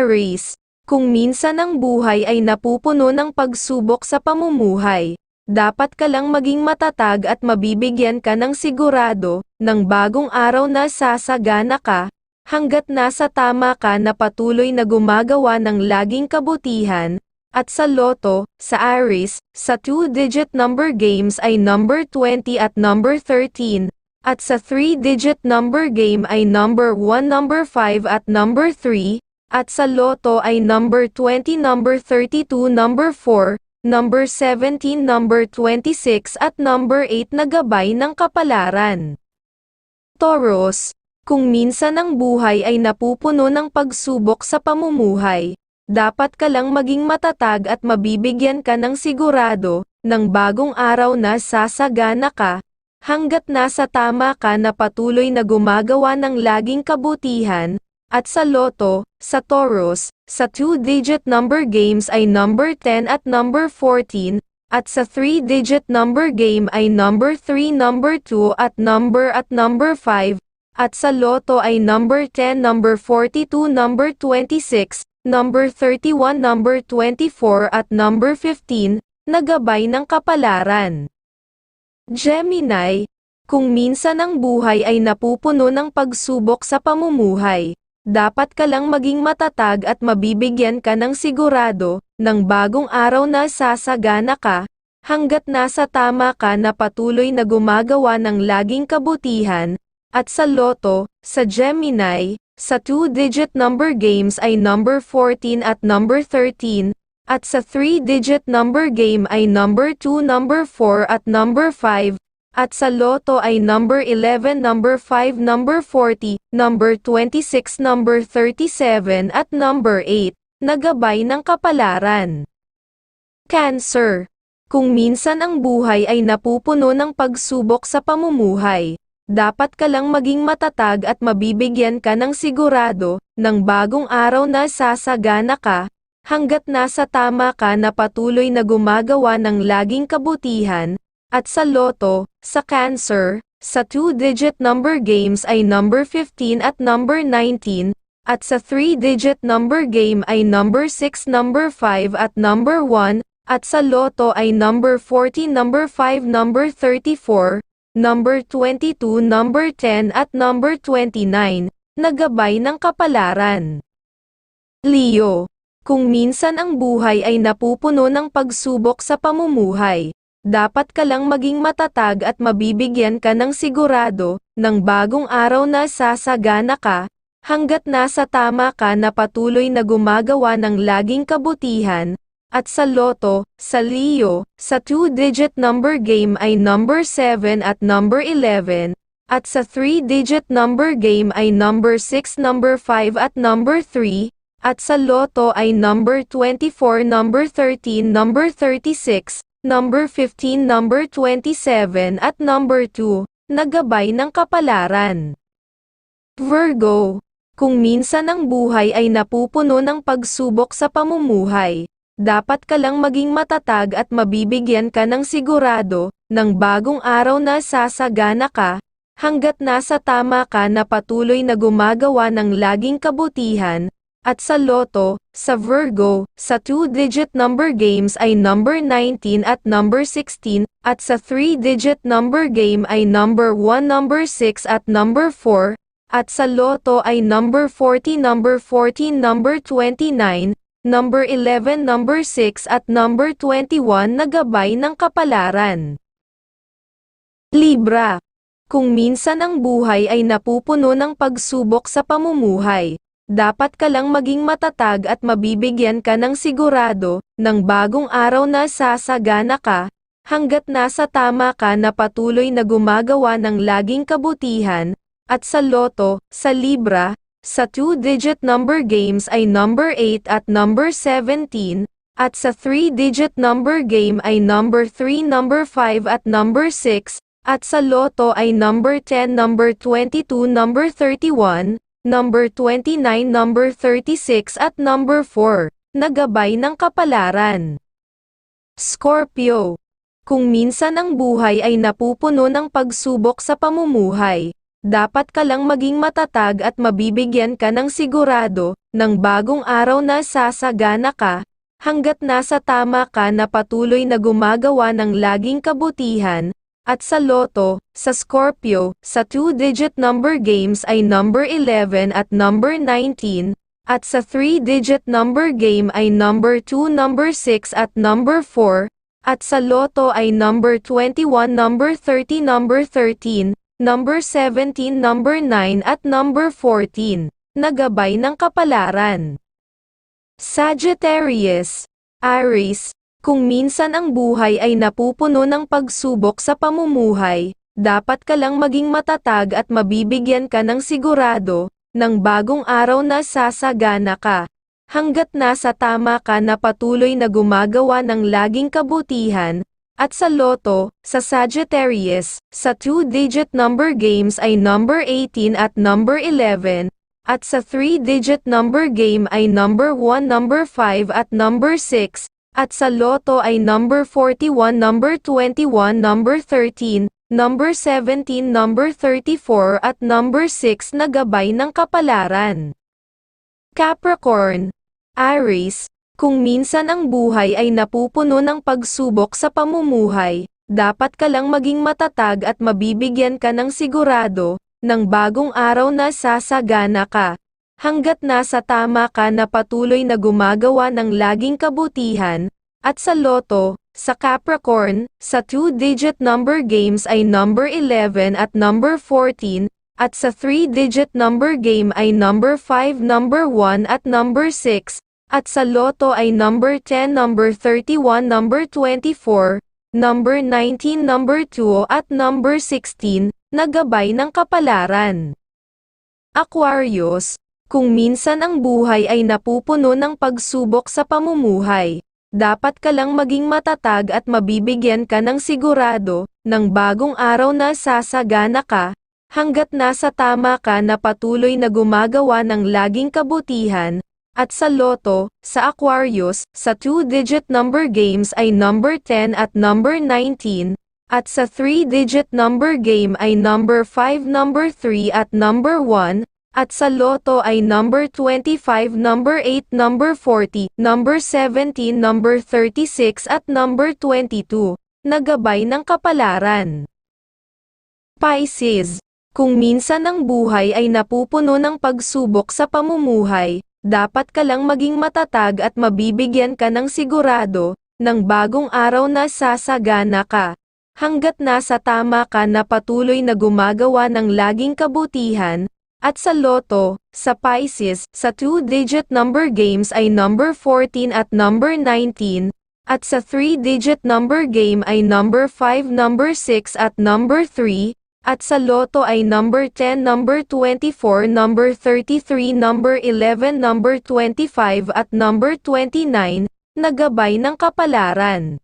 Aries, kung minsan ang buhay ay napupuno ng pagsubok sa pamumuhay, dapat ka lang maging matatag at mabibigyan ka ng sigurado, ng bagong araw na sasagana ka, hanggat nasa tama ka na patuloy na gumagawa ng laging kabutihan, at sa loto, sa Aries, sa two-digit number games ay number 20 at number 13, at sa three-digit number game ay number 1, number 5 at number 3, at sa loto ay number 20, number 32, number 4, number 17, number 26 at number 8 na gabay ng kapalaran. Taurus, kung minsan ang buhay ay napupuno ng pagsubok sa pamumuhay, dapat ka lang maging matatag at mabibigyan ka ng sigurado, ng bagong araw na sasagana ka, hanggat nasa tama ka na patuloy na gumagawa ng laging kabutihan, at sa loto, sa Taurus, sa two-digit number games ay number 10 at number 14, at sa three-digit number game ay number 3, number 2 at number at number 5, at sa loto ay number 10, number 42, number 26, number 31, number 24 at number 15, nagabay ng kapalaran. Gemini, kung minsan ang buhay ay napupuno ng pagsubok sa pamumuhay, dapat ka lang maging matatag at mabibigyan ka ng sigurado, ng bagong araw na sasagana ka, hanggat nasa tama ka na patuloy na gumagawa ng laging kabutihan, at sa loto, sa Gemini, sa two-digit number games ay number 14 at number 13, at sa three-digit number game ay number 2, number 4 at number 5, at sa loto ay number 11, number 5, number 40, number 26, number 37 at number 8, nagabay ng kapalaran. Cancer. Kung minsan ang buhay ay napupuno ng pagsubok sa pamumuhay, dapat ka lang maging matatag at mabibigyan ka ng sigurado, ng bagong araw na sasagana ka, hanggat nasa tama ka na patuloy na gumagawa ng laging kabutihan, at sa loto, sa cancer, sa two-digit number games ay number 15 at number 19, at sa three-digit number game ay number 6, number 5 at number 1, at sa loto ay number 40, number 5, number 34, number 22, number 10 at number 29, nagabay ng kapalaran. Leo, kung minsan ang buhay ay napupuno ng pagsubok sa pamumuhay, dapat ka lang maging matatag at mabibigyan ka ng sigurado, ng bagong araw na sasagana ka, hanggat nasa tama ka na patuloy na gumagawa ng laging kabutihan, at sa loto, sa Leo, sa two-digit number game ay number 7 at number 11, at sa three-digit number game ay number 6, number 5 at number 3, at sa loto ay number 24, number 13, number 36, number 15, number 27 at number 2, nagabay ng kapalaran. Virgo, kung minsan ang buhay ay napupuno ng pagsubok sa pamumuhay, dapat ka lang maging matatag at mabibigyan ka ng sigurado, ng bagong araw na sasagana ka, hanggat nasa tama ka na patuloy na gumagawa ng laging kabutihan, at sa loto, sa Virgo, sa two-digit number games ay number 19 at number 16, at sa three-digit number game ay number 1, number 6 at number 4, at sa loto ay number 40, number 14, number 29, number 11, number 6 at number 21 na gabay ng kapalaran. Libra. Kung minsan ang buhay ay napupuno ng pagsubok sa pamumuhay, dapat ka lang maging matatag at mabibigyan ka ng sigurado, ng bagong araw na sasagana ka, hanggat nasa tama ka na patuloy na gumagawa ng laging kabutihan, at sa loto, sa Libra, sa two-digit number games ay number 8 at number 17, at sa three-digit number game ay number 3, number 5 at number 6, at sa loto ay number 10, number 22, number 31, number 29, number 36 at number 4, nagabay ng kapalaran. Scorpio. Kung minsan ang buhay ay napupuno ng pagsubok sa pamumuhay, dapat ka lang maging matatag at mabibigyan ka ng sigurado, ng bagong araw na sasagana ka, hanggat nasa tama ka na patuloy na gumagawa ng laging kabutihan, at sa Lotto, sa Scorpio, sa two-digit number games ay number 11 at number 19, at sa three-digit number game ay number 2, number 6 at number 4, at sa Lotto ay number 21, number 30, number 13, number 17, number 9 at number 14, nagabay ng kapalaran. Sagittarius, Aries, kung minsan ang buhay ay napupuno ng pagsubok sa pamumuhay, dapat ka lang maging matatag at mabibigyan ka ng sigurado, ng bagong araw na sasagana ka. Hanggat nasa tama ka na patuloy na gumagawa ng laging kabutihan, at sa Lotto, sa Sagittarius, sa two-digit number games ay number 18 at number 11, at sa three-digit number game ay number 1, number 5 at number 6, at sa Lotto ay number 41, number 21, number 13, number 17, number 34 at number 6 na gabay ng kapalaran. Capricorn, Aries, kung minsan ang buhay ay napupuno ng pagsubok sa pamumuhay, dapat ka lang maging matatag at mabibigyan ka ng sigurado, ng bagong araw na sasagana ka, hanggat nasa tama ka na patuloy na gumagawa ng laging kabutihan, at sa Lotto, sa Capricorn, sa two-digit number games ay number 11 at number 14, at sa three-digit number game ay number 5, number 1 at number 6, at sa Lotto ay number 10, number 31, number 24, number 19, number 2 at number 16, nagabay ng kapalaran. Aquarius, kung minsan ang buhay ay napupuno ng pagsubok sa pamumuhay, dapat ka lang maging matatag at mabibigyan ka ng sigurado, ng bagong araw na sasagana ka, hanggat nasa tama ka na patuloy na gumagawa ng laging kabutihan, at sa Lotto, sa Aquarius, sa two-digit number games ay number 10 at number 19, at sa three-digit number game ay number 5, number 3 at number 1, at sa Lotto ay number 25, number 8, number 40, number 17, number 36 at number 22, nagabay ng kapalaran. Pisces, kung minsan ang buhay ay napupuno ng pagsubok sa pamumuhay, dapat ka lang maging matatag at mabibigyan ka ng sigurado, ng bagong araw na sasagana ka. Hanggat nasa tama ka na patuloy na gumagawa ng laging kabutihan, at sa Lotto, sa Pisces, sa two-digit number games ay number 14 at number 19, at sa three-digit number game ay number 5, number 6 at number 3, at sa Lotto ay number 10, number 24, number 33, number 11, number 25 at number 29, nagabay ng kapalaran.